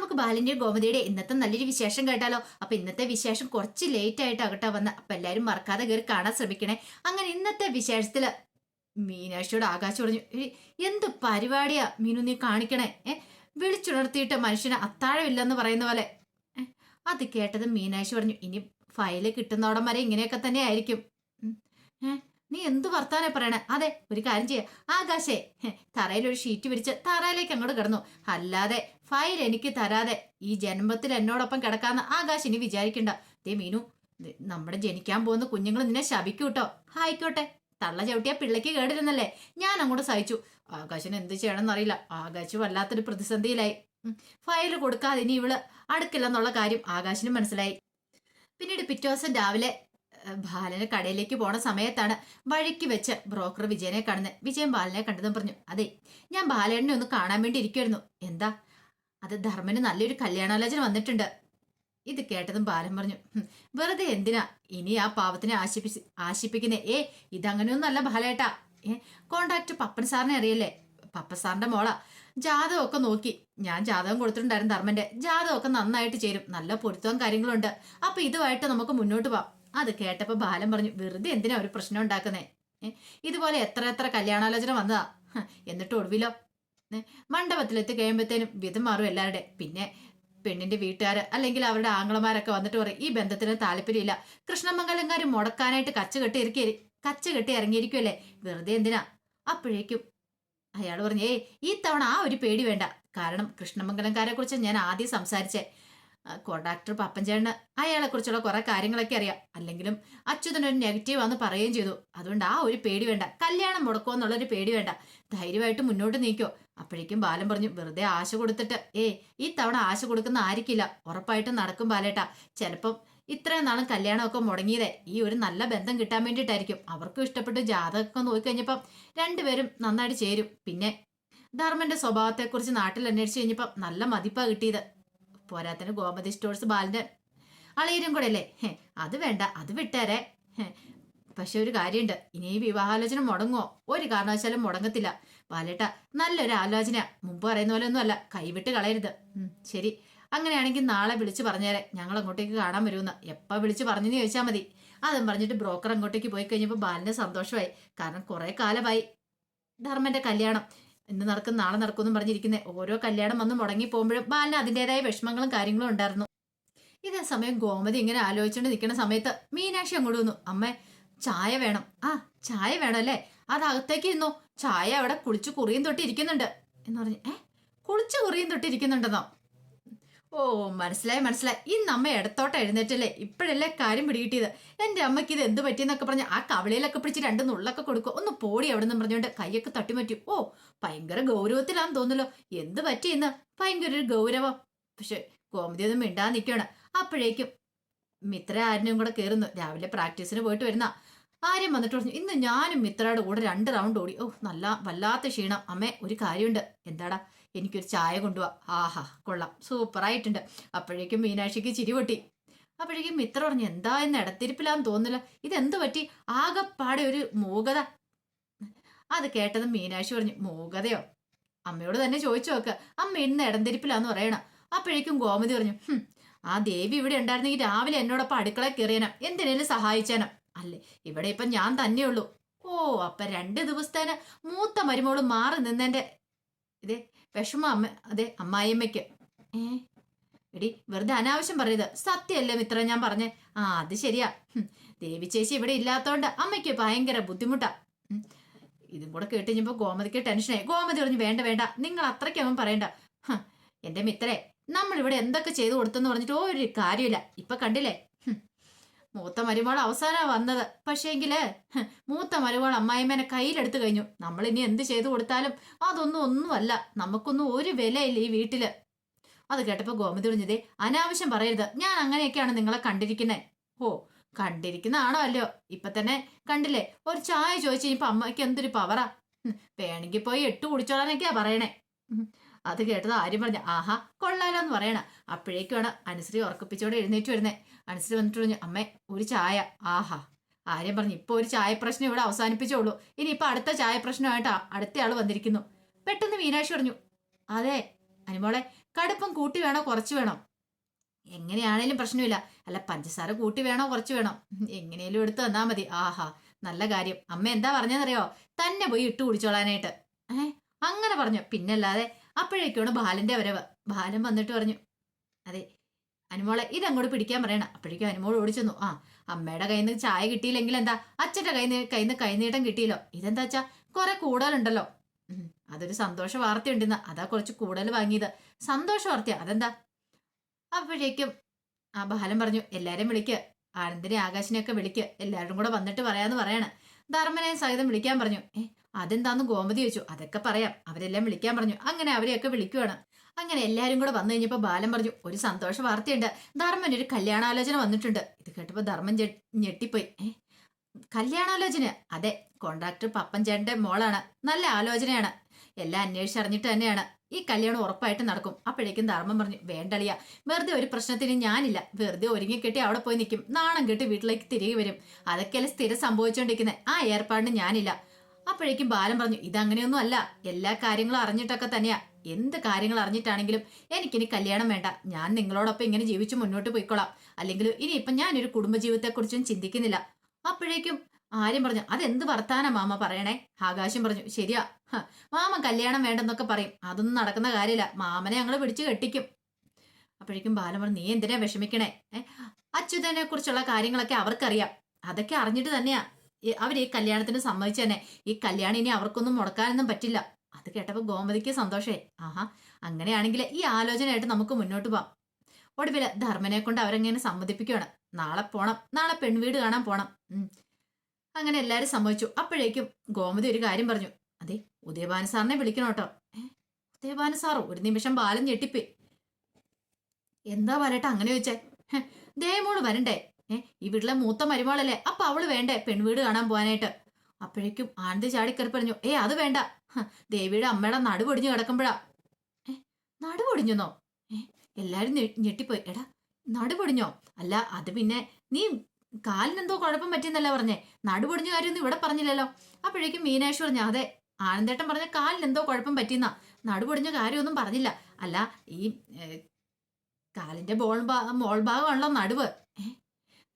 നമുക്ക് ബാലിന്റെ ഗോമതിയുടെ ഇന്നത്തെ നല്ലൊരു വിശേഷം കേട്ടാലോ? അപ്പൊ ഇന്നത്തെ വിശേഷം കുറച്ച് ലേറ്റ് ആയിട്ട് അകട്ടാ വന്ന. അപ്പൊ എല്ലാരും മറക്കാതെ കയറി കാണാൻ ശ്രമിക്കണേ. അങ്ങനെ ഇന്നത്തെ വിശേഷത്തിൽ മീനാക്ഷിയോട് ആകാശം പറഞ്ഞു "എടി, എന്ത് പരിപാടിയാ മീനു നീ കാണിക്കണേ? ഏ? വിളിച്ചുണർത്തിയിട്ട് മനുഷ്യന് അത്താഴമില്ലെന്ന് പറയുന്ന പോലെ. അത് കേട്ടത് മീനാക്ഷി പറഞ്ഞു ഇനി ഫയൽ കിട്ടുന്നോടം വരെ ഇങ്ങനെയൊക്കെ തന്നെ ആയിരിക്കും ഉം. നീ എന്ത് വർത്താനെ പറയണേ? അതെ ഒരു കാര്യം ചെയ്യ. ആകാശേ തറയിലൊരു ഷീറ്റ് വിരിച്ച് തറയിലേക്ക് അങ്ങോട്ട് കിടന്നു. അല്ലാതെ ഫയൽ എനിക്ക് തരാതെ ഈ ജന്മത്തിൽ എന്നോടൊപ്പം കിടക്കാന്ന് ആകാശ് ഇനി വിചാരിക്കണ്ട. ദേ മീനു നമ്മുടെ ജനിക്കാൻ പോകുന്ന കുഞ്ഞുങ്ങൾ നിന്നെ ശപിക്കൂട്ടോ ആയിക്കോട്ടെ. തള്ള ചവിട്ടിയ പിള്ളയ്ക്ക് കേടിരുന്നല്ലേ? ഞാൻ അങ്ങോട്ട് സഹിച്ചു. ആകാശിന് എന്ത് ചെയ്യണമെന്ന് അറിയില്ല. ആകാശ് വല്ലാത്തൊരു പ്രതിസന്ധിയിലായി. ഫയൽ കൊടുക്കാതെ ഇനി ഇവൾ അടുക്കില്ലെന്നുള്ള കാര്യം ആകാശിനും മനസ്സിലായി. പിന്നീട് പിറ്റേ ദിവസം രാവിലെ ബാലന് കടയിലേക്ക് പോണ സമയത്താണ് വഴിക്ക് വെച്ച് ബ്രോക്കർ വിജയനെ കാണുന്നത് വിജയൻ ബാലനെ കണ്ടതും പറഞ്ഞു അതെ ഞാൻ ബാലേണ്ണനെ ഒന്ന് കാണാൻ വേണ്ടി ഇരിക്കുമായിരുന്നു എന്താ? അത് ധർമ്മന് നല്ലൊരു കല്യാണാലോചന വന്നിട്ടുണ്ട്. ഇത് കേട്ടതും ബാലൻ പറഞ്ഞു വെറുതെ എന്തിനാ? ഇനി ആ പാവത്തിനെ ആശിപ്പിച്ച് ആശിപ്പിക്കുന്നേ. ഏ ഇതങ്ങനെയൊന്നല്ല ബാലേട്ടാ. ഏ കോണ്ടാക്ട് പപ്പൻ സാറിനെ അറിയല്ലേ? പപ്പ സാറിന്റെ മോള. ജാതകമൊക്കെ നോക്കി. ഞാൻ ജാതകം കൊടുത്തിട്ടുണ്ടായിരുന്നു ധർമ്മന്റെ. ജാതകമൊക്കെ നന്നായിട്ട് ചേരും. നല്ല പൊരുത്തവും കാര്യങ്ങളുണ്ട്. അപ്പൊ ഇതുമായിട്ട് നമുക്ക് മുന്നോട്ട് പോവാം. അത് കേട്ടപ്പോ ബാലൻ പറഞ്ഞു വെറുതെ എന്തിനാ ഒരു പ്രശ്നം ഉണ്ടാക്കുന്നേ? ഇതുപോലെ എത്ര എത്ര കല്യാണാലോചന വന്നതാ. എന്നിട്ട് ഒടുവിലോ. മണ്ഡപത്തിലെത്തി കഴിയുമ്പോഴത്തേനും വിധം മാറും എല്ലാവരുടെ പിന്നെ പെണ്ണിന്റെ വീട്ടുകാർ അല്ലെങ്കിൽ അവരുടെ ആങ്ങളമാരൊക്കെ വന്നിട്ട് പറയും ഈ ബന്ധത്തിന് താല്പര്യമില്ല കൃഷ്ണമംഗലംകാർ മുടക്കാനായിട്ട് കച്ച കെട്ടി ഇറക്കി കച്ച കെട്ടി ഇറങ്ങിയിരിക്കുമല്ലേ വെറുതെ എന്തിനാ? അപ്പോഴേക്കും അയാൾ പറഞ്ഞു ഏയ് ഈ തവണ ആ ഒരു പേടി വേണ്ട. കാരണം കൃഷ്ണമംഗലംകാരെ കുറിച്ച് ഞാൻ ആദ്യം സംസാരിച്ചേ. പപ്പൻചേട്ടന് അയാളെ കുറിച്ചുള്ള കുറെ കാര്യങ്ങളൊക്കെ അറിയാം. അല്ലെങ്കിലും അച്യുതനൊരു നെഗറ്റീവ് ആണെന്ന് പറയുകയും ചെയ്തു. അതുകൊണ്ട് ആ ഒരു പേടി വേണ്ട. കല്യാണം മുടക്കോ എന്നുള്ളൊരു പേടി വേണ്ട. ധൈര്യമായിട്ട് മുന്നോട്ട് നീക്കോ. അപ്പോഴേക്കും ബാലൻ പറഞ്ഞു വെറുതെ ആശ കൊടുത്തിട്ട് ഏ ഈ തവണ ആശ കൊടുക്കുന്ന ആയിരിക്കില്ല ഉറപ്പായിട്ടും നടക്കും ബാലേട്ട. ചിലപ്പം ഇത്രയും നാളും കല്യാണമൊക്കെ മുടങ്ങിയതേ. ഈ ഒരു നല്ല ബന്ധം കിട്ടാൻ വേണ്ടിയിട്ടായിരിക്കും. അവർക്കും ഇഷ്ടപ്പെട്ട് ജാതകമൊക്കെ നോക്കിക്കഴിഞ്ഞപ്പം രണ്ടുപേരും നന്നായിട്ട് ചേരും. പിന്നെ ധർമ്മന്റെ സ്വഭാവത്തെക്കുറിച്ച് നാട്ടിൽ അന്വേഷിച്ച് കഴിഞ്ഞപ്പം നല്ല മതിപ്പാണ് കിട്ടിയത്. പോരാത്തിന് ഗോമതി സ്റ്റോഴ്സ് ബാലിന്റെ അളിയരും കൂടെ അല്ലേ? അത് വേണ്ട അത് വിട്ടേരെ. പക്ഷെ ഒരു കാര്യമുണ്ട്. ഇനി ഈ വിവാഹാലോചന മുടങ്ങോ ഒരു കാരണവശാലും മുടങ്ങത്തില്ല. ബാലേട്ട നല്ലൊരു ആലോചന മുമ്പ് പറയുന്ന പോലെ ഒന്നും അല്ല കൈവിട്ട് കളയരുത്. ശരി. അങ്ങനെയാണെങ്കിൽ നാളെ വിളിച്ചു പറഞ്ഞേരെ. ഞങ്ങൾ അങ്ങോട്ടേക്ക് കാണാൻ വരുമെന്ന്. എപ്പ വിളിച്ചു പറഞ്ഞെന്ന് ചോദിച്ചാൽ മതി. അതും പറഞ്ഞിട്ട് ബ്രോക്കർ അങ്ങോട്ടേക്ക് പോയി കഴിഞ്ഞപ്പോൾ ബാലിന് സന്തോഷമായി. കാരണം കുറെ കാലമായി. ധർമ്മന്റെ കല്യാണം. ഇന്ന് നടക്കും നാളെ നടക്കും എന്നും പറഞ്ഞിരിക്കുന്നത് ഓരോ കല്യാണം വന്ന് മുടങ്ങി പോകുമ്പോഴും ബാലിന് അതിന്റെതായ വിഷമങ്ങളും കാര്യങ്ങളും ഉണ്ടായിരുന്നു. ഇതേ സമയം ഗോമതി ഇങ്ങനെ ആലോചിച്ചുകൊണ്ട് നിൽക്കുന്ന സമയത്ത് മീനാക്ഷി അങ്ങോട്ട് വന്നു. അമ്മേ ചായ വേണം. ആ ചായ വേണം അല്ലേ? അതകത്തേക്ക് ഇരുന്നു? ചായ അവിടെ കുളിച്ച് കുറിയും തൊട്ട് ഇരിക്കുന്നുണ്ട് എന്ന് പറഞ്ഞു ഏ? കുളിച്ച് കുറിയും തൊട്ട് ഇരിക്കുന്നുണ്ടെന്നോ ഓ മനസ്സിലായി മനസ്സിലായി. ഇന്ന് അമ്മ ഇടത്തോട്ട് എഴുന്നേറ്റല്ലേ? ഇപ്പോഴല്ലേ കാര്യം പിടികിട്ടിയത്? എന്റെ അമ്മയ്ക്ക് ഇത് എന്ത് പറ്റിയെന്നൊക്കെ പറഞ്ഞ് ആ കവളയിലൊക്കെ പിടിച്ച് രണ്ട് നുള്ളൊക്കെ കൊടുക്കും. ഒന്ന് പോടി അവിടെ നിന്ന് പറഞ്ഞുകൊണ്ട് കൈയൊക്കെ തട്ടിമറ്റി. ഓ ഭയങ്കര ഗൗരവത്തിലാന്ന് തോന്നുന്നല്ലോ എന്ത് പറ്റിയെന്ന്? ഭയങ്കര ഒരു ഗൗരവം. പക്ഷെ ഗോമതി ഒന്നും മിണ്ടാൻ നിൽക്കുകയാണ് അപ്പോഴേക്കും മിത്ര ആര്യനും കൂടെ കയറുന്നു രാവിലെ പ്രാക്ടീസിന് പോയിട്ട് വരുന്ന ആര്യം വന്നിട്ട് പറഞ്ഞു ഇന്ന് ഞാനും മിത്രയുടെ കൂടെ രണ്ട് റൗണ്ട് ഓടി. ഓ നല്ല വല്ലാത്ത ക്ഷീണം. അമ്മേ ഒരു കാര്യമുണ്ട്. എന്താടാ? എനിക്കൊരു ചായ കൊണ്ടുപോവാ ആഹാ കൊള്ളാം. സൂപ്പറായിട്ടുണ്ട്. അപ്പോഴേക്കും മീനാക്ഷിക്ക് ചിരി പൊട്ടി. അപ്പോഴേക്കും മിത്ര പറഞ്ഞു എന്താ എന്ന് ഇടത്തിരിപ്പിലാന്ന് തോന്നില്ല ഇതെന്ത് പറ്റി? ആകെപ്പാടെ ഒരു മൂകത. അത് കേട്ടത് മീനാക്ഷി പറഞ്ഞു മൂകതയോ? അമ്മയോട് തന്നെ ചോദിച്ചു നോക്ക്. അമ്മ ഇന്ന് ഇടംതിരിപ്പിലാന്ന് പറയണം. അപ്പോഴേക്കും ഗോമതി പറഞ്ഞു ആ ദേവി ഇവിടെ ഉണ്ടായിരുന്നെങ്കിൽ രാവിലെ എന്നോടൊപ്പം അടുക്കള കയറിയനം. എന്തിനേലും സഹായിച്ചാനം? അല്ലേ ഇവിടെ ഇപ്പം ഞാൻ തന്നെയുള്ളൂ. ഓ അപ്പൊ രണ്ട് ദിവസത്തേന് മൂത്ത മരുമോൾ മാറി നിന്നെന്റെ ഇതേ വിഷമ അമ്മ അതെ അമ്മായിയമ്മയ്ക്ക്. ഏ? എടി വെറുതെ അനാവശ്യം പറയത് സത്യമല്ലേ മിത്ര ഞാൻ പറഞ്ഞ? ആ അത് ശരിയാ. ദേവി ചേച്ചി ഇവിടെ ഇല്ലാത്തോണ്ട് അമ്മയ്ക്ക് ഭയങ്കര ബുദ്ധിമുട്ടാ. ഇതും കൂടെ കേട്ട് കഴിഞ്ഞപ്പോ ഗോമതിക്ക് ടെൻഷനായി ഗോമതി പറഞ്ഞു വേണ്ട വേണ്ട നിങ്ങൾ അത്രയ്ക്കൊന്നും പറയണ്ട. എന്റെ മിത്രേ നമ്മൾ ഇവിടെ എന്തൊക്കെ ചെയ്തു കൊടുത്തെന്ന് പറഞ്ഞിട്ട് ഒരു കാര്യമില്ല. ഇപ്പൊ കണ്ടില്ലേ. മൂത്ത മരുമോൾ അവസാനം വന്നത്. പക്ഷേങ്കിൽ മൂത്ത മരുമോൾ അമ്മായിമ്മേനെ കയ്യിലെടുത്തു കഴിഞ്ഞു. നമ്മൾ ഇനി എന്ത് ചെയ്തു കൊടുത്താലും അതൊന്നും ഒന്നുമല്ല. നമുക്കൊന്നും ഒരു വിലയില്ല ഈ വീട്ടിൽ. അത് കേട്ടപ്പോ ഗോമതി പറഞ്ഞതേ അനാവശ്യം പറയരുത്. ഞാൻ അങ്ങനെയൊക്കെയാണ് നിങ്ങളെ കണ്ടിരിക്കുന്നത് ഓ കണ്ടിരിക്കുന്ന ആണോ അല്ലയോ ഇപ്പൊ തന്നെ കണ്ടില്ലേ? ഒരു ചായ ചോദിച്ചു ഇപ്പൊ അമ്മയ്ക്ക് എന്തൊരു പവറാ വേണമെങ്കിൽ പോയി എട്ട് കുടിച്ചോളാനൊക്കെയാ പറയണേ. അത് കേട്ടത് ആര്യം പറഞ്ഞു ആഹാ കൊള്ളാലോ എന്ന് പറയണ. അപ്പോഴേക്കുമാണ് അനുശ്രീ ഉറക്കിപ്പിച്ചോടെ എഴുന്നേറ്റ് വരുന്നേ. അനുശ്രീ വന്നിട്ട് പറഞ്ഞു അമ്മേ ഒരു ചായ. ആഹാ. ആര്യം പറഞ്ഞു ഇപ്പൊ ഒരു ചായ പ്രശ്നം ഇവിടെ അവസാനിപ്പിച്ചോളൂ ഇനി ഇപ്പൊ അടുത്ത ചായ പ്രശ്നമായിട്ട് ആൾ വന്നിരിക്കുന്നു. പെട്ടെന്ന് മീനാക്ഷി പറഞ്ഞു അതെ അനുമോളെ കടുപ്പം കൂട്ടി വേണോ കുറച്ച് വേണോ? എങ്ങനെയാണേലും പ്രശ്നമില്ല. അല്ല പഞ്ചസാര കൂട്ടി വേണോ കുറച്ച് വേണോ? എങ്ങനെയും എടുത്ത് തന്നാ മതി. ആഹാ നല്ല കാര്യം. അമ്മ എന്താ പറഞ്ഞതെന്നറിയോ? തന്നെ പോയി ഇട്ട് കുടിച്ചോളാനായിട്ട്. ഏഹ് അങ്ങനെ പറഞ്ഞു. പിന്നല്ലാതെ അപ്പോഴേക്കാണ് ബാലന്റെ വരവ് ബാലൻ വന്നിട്ട് പറഞ്ഞു അതെ അനുമോളെ ഇതങ്ങോട്ട് പിടിക്കാൻ പറയണം. അപ്പോഴേക്കും അനുമോൾ ഓടിച്ചെന്നു ആ അമ്മയുടെ കയ്യിൽ നിന്ന് ചായ കിട്ടിയില്ലെങ്കിൽ എന്താ? അച്ഛന്റെ കയ്യിൽ നിന്ന് കയ്യിൽ നിന്ന് കൈനീട്ടം കിട്ടിയല്ലോ? ഇതെന്താ വെച്ചാ കുറെ കൂടുതലുണ്ടല്ലോ അതൊരു സന്തോഷ വാർത്തയുണ്ടെന്ന്. അതാ കുറച്ച് കൂടുതൽ വാങ്ങിയത്. സന്തോഷ വാർത്തയാ അതെന്താ? അപ്പോഴേക്കും ആ ബാലൻ പറഞ്ഞു എല്ലാരെയും വിളിക്ക്. ആനന്ദിനെ ആകാശിനെയൊക്കെ വിളിക്ക്. എല്ലാവരും കൂടെ വന്നിട്ട് പറയാന്ന് പറയണ. ധർമ്മനെ സഹിതം വിളിക്കാൻ പറഞ്ഞു. ഏ അതെന്താന്ന് ഗോമതി ചോദിച്ചു. അതൊക്കെ പറയാം. അവരെല്ലാം വിളിക്കാൻ പറഞ്ഞു. അങ്ങനെ അവരെയൊക്കെ വിളിക്കുവാണ്. അങ്ങനെ എല്ലാരും കൂടെ വന്നു കഴിഞ്ഞപ്പോൾ ബാലൻ പറഞ്ഞു ഒരു സന്തോഷ വാർത്തയുണ്ട്. ധർമ്മൻ ഒരു കല്യാണാലോചന വന്നിട്ടുണ്ട്. ഇത് കേട്ടപ്പോൾ ധർമ്മൻ ഞെട്ടിപ്പോയി. ഏ കല്യാണാലോചന? അതെ കോൺട്രാക്ടർ പപ്പൻ ചേട്ടന്റെ മോളാണ്. നല്ല ആലോചനയാണ്. എല്ലാം അന്വേഷിച്ചറിഞ്ഞിട്ട് തന്നെയാണ്. ഈ കല്യാണം ഉറപ്പായിട്ട് നടക്കും. അപ്പോഴേക്കും ധർമ്മം പറഞ്ഞു വേണ്ടളിയ. വെറുതെ ഒരു പ്രശ്നത്തിന് ഞാനില്ല. വെറുതെ ഒരുങ്ങിക്കെട്ടി അവിടെ പോയി നിൽക്കും നാണം കെട്ടി വീട്ടിലേക്ക് തിരികെ വരും. അതൊക്കെയല്ലേ സ്ഥിരം സംഭവിച്ചുകൊണ്ടിരിക്കുന്നത് ആ ഏർപ്പാടിന് ഞാനില്ല. അപ്പോഴേക്കും ബാലൻ പറഞ്ഞു ഇതങ്ങനെയൊന്നും അല്ല എല്ലാ കാര്യങ്ങളും അറിഞ്ഞിട്ടൊക്കെ തന്നെയാ. എന്ത് കാര്യങ്ങൾ അറിഞ്ഞിട്ടാണെങ്കിലും എനിക്കിനി കല്യാണം വേണ്ട. ഞാൻ നിങ്ങളോടൊപ്പം ഇങ്ങനെ ജീവിച്ച് മുന്നോട്ട് പോയിക്കോളാം. അല്ലെങ്കിൽ ഇനിയിപ്പം ഞാനൊരു കുടുംബജീവിതത്തെക്കുറിച്ചും ചിന്തിക്കുന്നില്ല. അപ്പോഴേക്കും ആര്യം പറഞ്ഞു അതെന്ത് വർത്താന മാമ പറയണേ? ആകാശം പറഞ്ഞു ശരിയാ. മാമ കല്യാണം വേണ്ടെന്നൊക്കെ പറയും. അതൊന്നും നടക്കുന്ന കാര്യമില്ല മാമനെ ഞങ്ങൾ പിടിച്ചു കെട്ടിക്കും. അപ്പോഴേക്കും ബാലൻ പറഞ്ഞു നീ എന്തിനാ വിഷമിക്കണേ? അച്യുതനെ കുറിച്ചുള്ള കാര്യങ്ങളൊക്കെ അവർക്കറിയാം. അതൊക്കെ അറിഞ്ഞിട്ട് തന്നെയാ. അവർ ഈ കല്യാണത്തിന് സമ്മതിച്ചു തന്നെ ഈ കല്യാണം ഇനി അവർക്കൊന്നും മുടക്കാനൊന്നും പറ്റില്ല. അത് കേട്ടപ്പോൾ ഗോമതിക്ക് സന്തോഷേ ആഹാ അങ്ങനെയാണെങ്കിൽ ഈ ആലോചനയായിട്ട് നമുക്ക് മുന്നോട്ട് പോവാം. ഒടുവിൽ ധർമ്മനെ കൊണ്ട് അവരെങ്ങനെ സമ്മതിപ്പിക്കുകയാണ് നാളെ പോണം നാളെ പെൺവീട് കാണാൻ പോണം. അങ്ങനെ എല്ലാവരും സമ്മതിച്ചു. അപ്പോഴേക്കും ഗോമതി ഒരു കാര്യം പറഞ്ഞു. അതെ ഉദയഭാനു സാറിനെ വിളിക്കണം കേട്ടോ. ഉദയഭാനു സാറോ ഒരു നിമിഷം ബാലൻ ഞെട്ടിപ്പേ എന്താ പറയട്ടെ അങ്ങനെ ചോദിച്ചേ? ദയമോൾ വരണ്ടേ? ഏ ഈ വീട്ടിലെ മൂത്ത മരുമോളല്ലേ? അപ്പൊ അവൾ വേണ്ടേ പെൺവീട് കാണാൻ പോകാനായിട്ട്? അപ്പോഴേക്കും ആനന്ദ് ചാടിക്കറി പറഞ്ഞു ഏ അത് വേണ്ട. ദേവിയുടെ അമ്മയുടെ നടു പൊടിഞ്ഞു കിടക്കുമ്പോഴാ. ഏ നടു പൊടിഞ്ഞെന്നോ? ഏ എല്ലാരും ഞെട്ടിപ്പോയി. എടാ നടു പൊടിഞ്ഞോ? അല്ല അത് പിന്നെ നീ കാലിനെന്തോ കുഴപ്പം പറ്റിയെന്നല്ല പറഞ്ഞേ. നടു പൊടിഞ്ഞ കാര്യമൊന്നും ഇവിടെ പറഞ്ഞില്ലല്ലോ. അപ്പോഴേക്കും മീനാക്ഷി പറഞ്ഞു അതെ ആനന്ദേട്ടൻ പറഞ്ഞ കാലിനെന്തോ കുഴപ്പം പറ്റിയെന്നാ. നടു പൊടിഞ്ഞ കാര്യമൊന്നും പറഞ്ഞില്ല. അല്ല ഈ കാലിന്റെ ബോൾ മോൾ ഭാഗമാണല്ലോ നടുവ്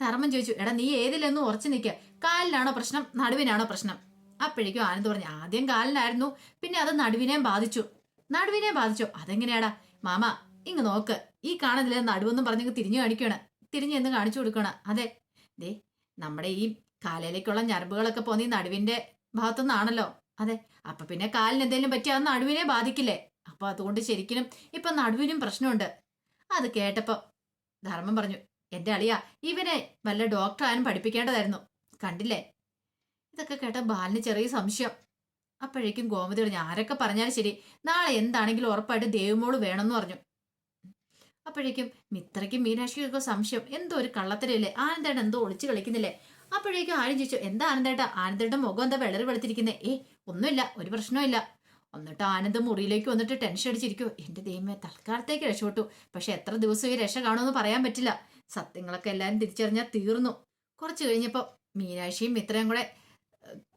ധർമ്മം ചോദിച്ചു എടാ നീ ഏതിലൊന്നും ഉറച്ചു നിൽക്കുക കാലിനാണോ പ്രശ്നം നടുവിനാണോ പ്രശ്നം? അപ്പോഴേക്കും ആനന്ദ് പറഞ്ഞു ആദ്യം കാലിനായിരുന്നു പിന്നെ അത് നടുവിനെയും ബാധിച്ചു. നടുവിനെ ബാധിച്ചു. അതെങ്ങനെയാടാ? മാമ ഇങ്ങ് നോക്ക്. ഈ കാണുന്നില്ല നടുവെന്നും പറഞ്ഞ് തിരിഞ്ഞു കാണിക്കുകയാണ് തിരിഞ്ഞു എന്ന് കാണിച്ചു കൊടുക്കണം. അതെ. ദേ നമ്മുടെ ഈ കാലയിലേക്കുള്ള ഞരമ്പുകളൊക്കെ ഈ നടുവിന്റെ ഭാഗത്തുനിന്നാണല്ലോ. അതെ. അപ്പൊ പിന്നെ കാലിന് എന്തെങ്കിലും പറ്റിയാൽ അത് നടുവിനെ ബാധിക്കില്ലേ? അപ്പൊ അതുകൊണ്ട് ശരിക്കും ഇപ്പൊ നടുവിനും പ്രശ്നമുണ്ട്. അത് കേട്ടപ്പോ ധർമ്മം പറഞ്ഞു എന്റെ അളിയ ഇവനെ വല്ല ഡോക്ടറാനും പഠിപ്പിക്കേണ്ടതായിരുന്നു. കണ്ടില്ലേ? ഇതൊക്കെ കേട്ട ബാലിന് ചെറിയ സംശയം. അപ്പോഴേക്കും ഗോമതി പറഞ്ഞു ആരൊക്കെ പറഞ്ഞാലും ശരി നാളെ എന്താണെങ്കിലും ഉറപ്പായിട്ട് ദേവമോൾ വേണമെന്ന് പറഞ്ഞു. അപ്പോഴേക്കും മിത്രയ്ക്കും മീനാക്ഷിക്കൊക്കെ സംശയം എന്തോ ഒരു കള്ളത്തരല്ലേ ആനന്ദേട്ടൻ എന്തോ ഒളിച്ചു കളിക്കുന്നില്ലേ? അപ്പോഴേക്കും ആരും ചോദിച്ചു എന്താ ആനന്ദേട്ട? ആനന്ദേട്ടൻ മുഖം എന്താ വെളറി വെളുത്തിരിക്കുന്നേ? ഏ ഒന്നുമില്ല ഒരു പ്രശ്നമില്ല എന്നിട്ട് ആനന്ദ് മുറിയിലേക്ക് വന്നിട്ട് ടെൻഷൻ അടിച്ചിരിക്കും എന്റെ ദൈവമേ തൽക്കാലത്തേക്ക് രക്ഷപ്പെട്ടു. പക്ഷെ എത്ര ദിവസം ഈ രക്ഷ കാണുമെന്ന് പറയാൻ പറ്റില്ല. സത്യങ്ങളൊക്കെ എല്ലാവരും തിരിച്ചറിഞ്ഞാൽ തീർന്നു. കുറച്ച് കഴിഞ്ഞപ്പോൾ മീനാക്ഷിയും ഇത്രയും കൂടെ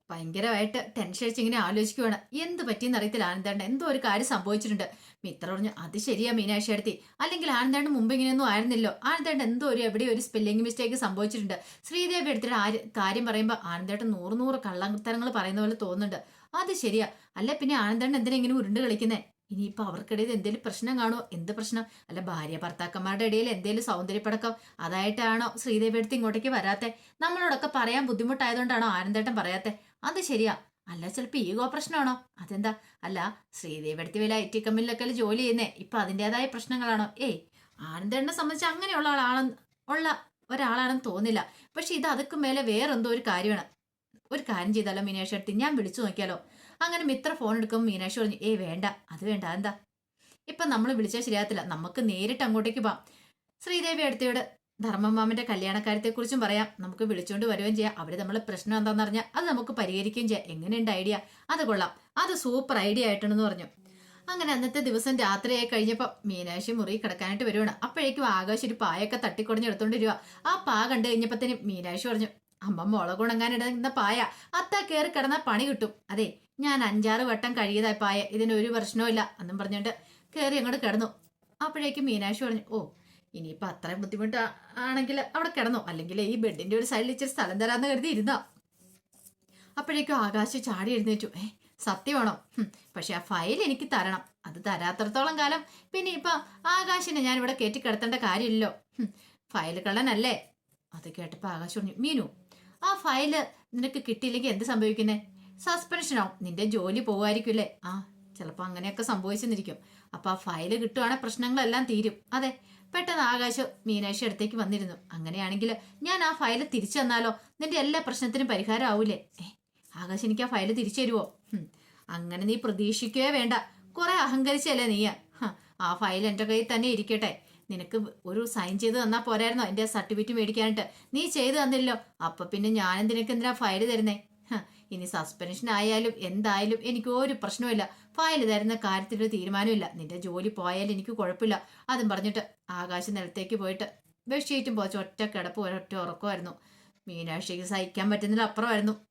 ഭയങ്കരമായിട്ട് ടെൻഷൻ അടിച്ച് ഇങ്ങനെ ആലോചിക്കുവാണ്. എന്ത് പറ്റിയെന്ന് അറിയത്തില്ല ആനന്ദേണ്ട എന്തോ ഒരു കാര്യം സംഭവിച്ചിട്ടുണ്ട്. മിത്ര പറഞ്ഞു അത് ശരിയാ മീനാക്ഷി അടുത്തി. അല്ലെങ്കിൽ ആനന്ദേണ്ട മുമ്പ് ഇങ്ങനെയൊന്നും ആയിരുന്നില്ലോ. ആനന്ദേണ്ട എന്തോ ഒരു എവിടെ ഒരു സ്പെല്ലിംഗ് മിസ്റ്റേക്ക് സംഭവിച്ചിട്ടുണ്ട്. ശ്രീദേവി എടുത്തിട്ട് ആര് കാര്യം പറയുമ്പോൾ ആനന്ദേട്ടൻ നൂറ് നൂറ് കള്ളത്തരങ്ങൾ പറയുന്ന പോലെ തോന്നുന്നുണ്ട്. അത് ശരിയാ. അല്ല പിന്നെ ആനന്ദേണ്ട എന്തിനാ ഇങ്ങനെ ഉരുണ്ട് കളിക്കുന്നേ? ഇനിയിപ്പോ അവർക്കിടയിൽ എന്തെങ്കിലും പ്രശ്നം കാണുമോ എന്ത് പ്രശ്നം? അല്ല ഭാര്യ ഭർത്താക്കന്മാരുടെ ഇടയിൽ എന്തെങ്കിലും സൗന്ദര്യപ്പടക്കം അതായിട്ടാണോ ശ്രീദേവി എടുത്ത് ഇങ്ങോട്ടേക്ക് വരാത്തെ? നമ്മളോടൊക്കെ പറയാൻ ബുദ്ധിമുട്ടായതുകൊണ്ടാണോ ആനന്ദേട്ടൻ പറയാത്തെ? അത് ശരിയാ. അല്ല ചിലപ്പോൾ ഈഗോ പ്രശ്നമാണോ? അതെന്താ? അല്ല ശ്രീദേവി എടുത്ത് വില ഐ ടി കമ്പനിയിലൊക്കെ ജോലി ചെയ്യുന്നേ? ഇപ്പൊ അതിന്റെതായ പ്രശ്നങ്ങളാണോ? ഏയ് ആനന്ദേട്ടനെ സംബന്ധിച്ച് അങ്ങനെയുള്ള ആളാണെന്ന് ഉള്ള ഒരാളാണെന്ന് തോന്നില്ല. പക്ഷെ ഇത് അതൊക്കെ മേലെ വേറെന്തോ ഒരു കാര്യമാണ്. ഒരു കാര്യം ചെയ്താലോ മിനേഷ് എടുത്ത് ഞാൻ വിളിച്ചു നോക്കിയാലോ? അങ്ങനെ മിത്ര ഫോൺ എടുക്കുമ്പോൾ മീനാക്ഷി പറഞ്ഞു ഏയ് വേണ്ട അത് വേണ്ട എന്താ ഇപ്പൊ നമ്മൾ വിളിച്ചാൽ ശരിയാകത്തില്ല. നമുക്ക് നേരിട്ട് അങ്ങോട്ടേക്ക് പോവാം. ശ്രീദേവി അടുത്തയോട് ധർമ്മമാമന്റെ കല്യാണക്കാര്യത്തെക്കുറിച്ചും പറയാം. നമുക്ക് വിളിച്ചുകൊണ്ട് വരികയും ചെയ്യാം. അവിടെ നമ്മളെ പ്രശ്നം എന്താണെന്ന് പറഞ്ഞാൽ അത് നമുക്ക് പരിഹരിക്കുകയും ചെയ്യാം. എങ്ങനെയുണ്ട് ഐഡിയ? അത് കൊള്ളാം. അത് സൂപ്പർ ഐഡിയ ആയിട്ടുണ്ടെന്ന് പറഞ്ഞു. അങ്ങനെ അന്നത്തെ ദിവസം രാത്രിയായി കഴിഞ്ഞപ്പോൾ മീനാക്ഷി മുറി കിടക്കാനായിട്ട് വരുവാണ്. അപ്പോഴേക്കും ആകാശ് ഒരു പായൊക്കെ തട്ടിക്കൊടഞ്ഞ് എടുത്തോണ്ട് വരിക ആ പാ കണ്ടു കഴിഞ്ഞപ്പത്തേനും മീനാക്ഷി പറഞ്ഞു അമ്മ മുളകുണങ്ങാനിടുന്ന പായ. അത്ത കയറി കിടന്നാൽ പണി കിട്ടും. അതെ ഞാൻ അഞ്ചാറ് വട്ടം കഴിയതായി പായ ഇതിന് ഒരു ഇല്ല എന്നും പറഞ്ഞുകൊണ്ട് കയറി അങ്ങോട്ട് കിടന്നു. അപ്പോഴേക്കും മീനാക്ഷി പറഞ്ഞു ഓ ഇനിയിപ്പോൾ അത്രയും ബുദ്ധിമുട്ട് ആണെങ്കിൽ അവിടെ കിടന്നു അല്ലെങ്കിൽ ഈ ബെഡിന്റെ ഒരു സൈഡിൽ ഇച്ചിരി സ്ഥലം തരാമെന്ന് കരുതി ഇരുന്നോ? അപ്പോഴേക്കും ആകാശ് ചാടി എഴുന്നേറ്റു. ഏ സത്യമാണോ പക്ഷെ ആ ഫയൽ എനിക്ക് തരണം അത് തരാത്തടത്തോളം കാലം പിന്നെ ഇപ്പൊ ആകാശിനെ ഞാൻ ഇവിടെ കയറ്റി കിടത്തേണ്ട കാര്യമില്ലല്ലോ. ഫയൽ കള്ളനല്ലേ? അത് കേട്ടപ്പോൾ ആകാശ് പറഞ്ഞു മീനു ആ ഫയൽ നിനക്ക് കിട്ടിയില്ലെങ്കിൽ എന്ത് സംഭവിക്കുന്നേ? സസ്പെൻഷനാവും നിന്റെ ജോലി പോവായിരിക്കുമല്ലേ ആ ചിലപ്പോൾ അങ്ങനെയൊക്കെ സംഭവിച്ചെന്നിരിക്കും. അപ്പൊ ആ ഫയൽ കിട്ടുവാണെങ്കിൽ പ്രശ്നങ്ങളെല്ലാം തീരും. അതെ പെട്ടെന്ന് ആകാശ് മീനാക്ഷി അടുത്തേക്ക് വന്നിരുന്നു. അങ്ങനെയാണെങ്കിൽ ഞാൻ ആ ഫയൽ തിരിച്ചു തന്നാലോ? നിന്റെ എല്ലാ പ്രശ്നത്തിനും പരിഹാരം ആവൂലേ? ആകാശ് എനിക്ക് ആ ഫയൽ തിരിച്ചു തരുവോ? അങ്ങനെ നീ പ്രതീക്ഷിക്കുകയേ വേണ്ട. കുറെ അഹങ്കരിച്ചല്ലേ നീ? ആ ഫയൽ എന്റെ കയ്യിൽ തന്നെ ഇരിക്കട്ടെ. നിനക്ക് ഒരു സൈൻ ചെയ്ത് തന്നാൽ പോരായിരുന്നോ എന്റെ സർട്ടിഫിക്കറ്റ് മേടിക്കാനായിട്ട്? നീ ചെയ്തു തന്നില്ലോ അപ്പൊ പിന്നെ ഞാൻ നിനക്ക് എന്തിനാ ഫയൽ തരുന്നേ? ഇനി സസ്പെൻഷൻ ആയാലും എന്തായാലും എനിക്ക് ഒരു പ്രശ്നവുമില്ല. ഫയൽ തരുന്ന കാര്യത്തിലൊരു തീരുമാനമില്ല നിന്റെ ജോലി പോയാലും എനിക്ക് കുഴപ്പമില്ല. അതും പറഞ്ഞിട്ട് ആകാശ നിലത്തേക്ക് പോയിട്ട് ബെഡ്ഷീറ്റും പോച്ച് ഒറ്റ കിടപ്പ് ഒരൊറ്റ ഉറക്കമായിരുന്നു. മീനാക്ഷിക്ക് സഹിക്കാൻ പറ്റുന്നതിൽ അപ്പുറമായിരുന്നു.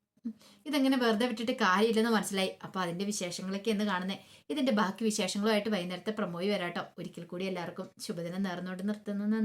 ഇതെങ്ങനെ വെറുതെ വിട്ടിട്ട് കാര്യമില്ലെന്ന് മനസ്സിലായി. അപ്പൊ അതിന്റെ വിശേഷങ്ങളൊക്കെ എന്ന് കാണുന്നേ. ഇതിന്റെ ബാക്കി വിശേഷങ്ങളുമായിട്ട് വൈകുന്നേരത്തെ പ്രമോയി വരാട്ടോ. ഒരിക്കൽ കൂടി എല്ലാവർക്കും ശുഭദിനം നേർന്നുകൊണ്ട് നിർത്തുന്നു.